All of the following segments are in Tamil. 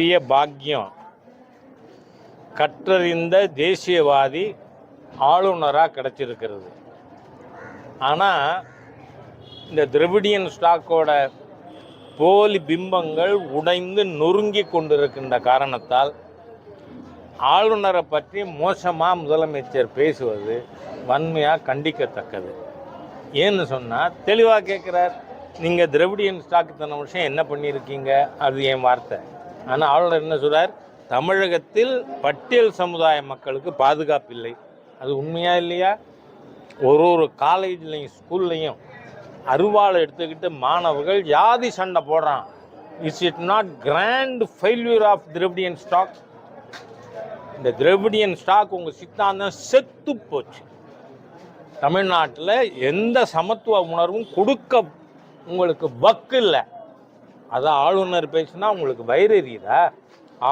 பெரிய பாக்கியம் கற்றறிந்த தேசியவாதி ஆளுநராக கிடைச்சிருக்கிறது. ஆனால் இந்த திரவிடியன் ஸ்டாக்கோட போலி பிம்பங்கள் உடைந்து நொறுங்கி கொண்டிருக்கின்ற காரணத்தால் ஆளுநரை பற்றி மோசமாக முதலமைச்சர் பேசுவது வன்மையாக கண்டிக்கத்தக்கது. ஏன்னு சொன்னால் தெளிவாக கேட்குறார் நீங்கள் திரவிடியன் ஸ்டாக்கு தன விஷயம் என்ன பண்ணியிருக்கீங்க? அது என் வார்த்தை. ஆனால் ஆளுநர் என்ன சொல்கிறார் தமிழகத்தில் பட்டியல் சமுதாய மக்களுக்கு பாதுகாப்பு இல்லை. அது உண்மையா இல்லையா? ஒரு ஒரு காலேஜ்லையும் ஸ்கூல்லையும் அருவாளை எடுத்துக்கிட்டு மாணவர்கள் ஜாதி சண்டை போடுறான். Is it not grand failure of Dravidian stock இந்த திரவிடியன் ஸ்டாக் உங்கள் சித்தாந்தம் செத்து போச்சு. தமிழ்நாட்டில் எந்த சமத்துவ உணர்வும் கொடுக்க உங்களுக்கு வக்கு இல்லை. அதான் ஆளுநர் பேசினா உங்களுக்கு வயிறு எரியுதா?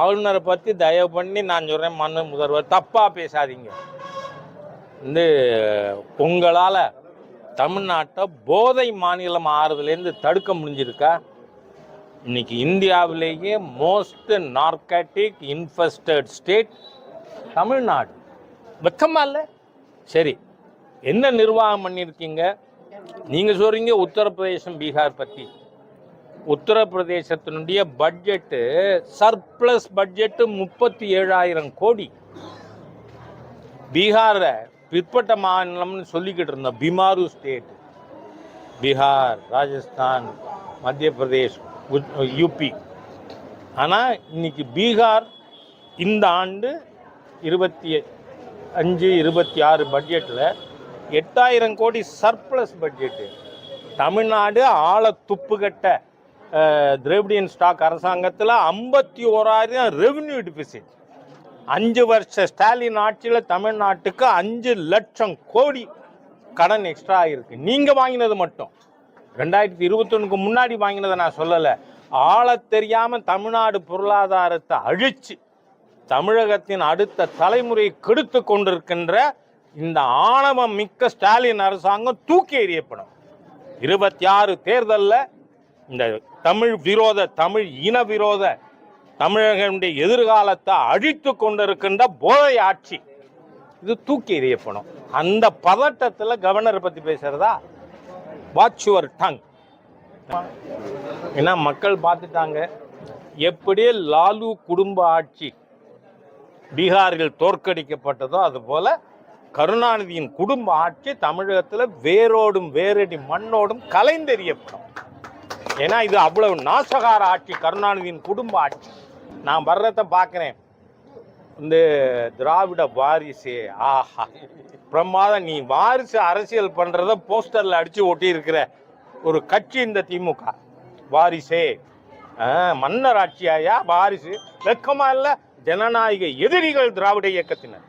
ஆளுநரை பற்றி தயவு பண்ணி நான் சொல்கிறேன் மண்ணு முதல்வர் தப்பாக பேசாதீங்க. வந்து உங்களால் தமிழ்நாட்டை போதை மாநிலம் ஆறுதலேருந்து தடுக்க முடிஞ்சிருக்கா? இன்னைக்கு இந்தியாவிலேயே most narcotic infested state Tamil Nadu. வெக்கமா இல்லை? சரி என்ன நிர்வாகம் பண்ணியிருக்கீங்க நீங்கள் சொல்கிறீங்க உத்தரப்பிரதேசம் பீகார் பற்றி உத்தரப்பிரதேசத்தினுடைய பட்ஜெட்டு சர்ப்ளஸ் பட்ஜெட்டு முப்பத்தி ஏழாயிரம் கோடி. பீகாரை பிற்பட்ட மாநிலம்னு சொல்லிக்கிட்டு இருந்தோம் பிமாரு ஸ்டேட் பீகார் ராஜஸ்தான் மத்திய பிரதேஷ் யூபி ஆனால் இன்னைக்கு பீகார் இந்த ஆண்டு இருபத்தி அஞ்சு இருபத்தி ஆறு பட்ஜெட்டில் எட்டாயிரம் கோடி சர்ப்ளஸ் பட்ஜெட்டு. தமிழ்நாடு ஆழ துப்புக்கட்ட திரவிடியன் ஸ்டாக் அரசாங்கத்தில் ஐம்பத்தி ஓராயிரம் ரெவன்யூ டிபிசிட் அஞ்சு வருஷ ஸ்டாலின் ஆட்சியில் தமிழ்நாட்டுக்கு அஞ்சு லட்சம் கோடி கடன் எக்ஸ்ட்ரா ஆகிருக்கு நீங்கள் வாங்கினது மட்டும். ரெண்டாயிரத்தி இருபத்தொன்னுக்கு முன்னாடி வாங்கினதை நான் சொல்லலை. ஆளத் தெரியாமல் தமிழ்நாடு பொருளாதாரத்தை அழிச்சு தமிழகத்தின் அடுத்த தலைமுறையை கெடுத்து கொண்டிருக்கின்ற இந்த ஆணவம் மிக்க ஸ்டாலின் அரசாங்கம் தூக்கி எறியப்படும். இருபத்தி ஆறு தேர்தலில் இந்த தமிழ் விரோத தமிழ் இன விரோத தமிழகனுடைய எதிர்காலத்தை அழித்து கொண்டிருக்கின்ற போதை ஆட்சி. இது தூக்கி எறியப்படும். அந்த பதட்டத்தில் கவர்னரை பற்றி பேசுறதா? வாட்ச் யுவர் டங் ஏன்னா மக்கள் பார்த்துட்டாங்க. எப்படி லாலு குடும்ப ஆட்சி பீகாரில் தோற்கடிக்கப்பட்டதோ அதுபோல் கருணாநிதியின் குடும்ப ஆட்சி தமிழகத்தில் வேரோடும் வேரடி மண்ணோடும் கலைந்தெறியப்படும். ஏன்னா இது அவ்வளவு நாசகார ஆட்சி கருணாநிதியின் குடும்ப ஆட்சி. நான் வர்றத பார்க்குறேன். இந்த திராவிட வாரிசு ஆஹா. பிரமாதம் நீ வாரிசு அரசியல் பண்ணுறத போஸ்டரில் அடித்து ஒட்டி இருக்கிற ஒரு கட்சி இந்த திமுக. வாரிசே. ஆ, மன்னர் ஆட்சியாயா? வாரிசு. வெக்கமா இல்லை ஜனநாயக எதிரிகள் திராவிட இயக்கத்தினர்.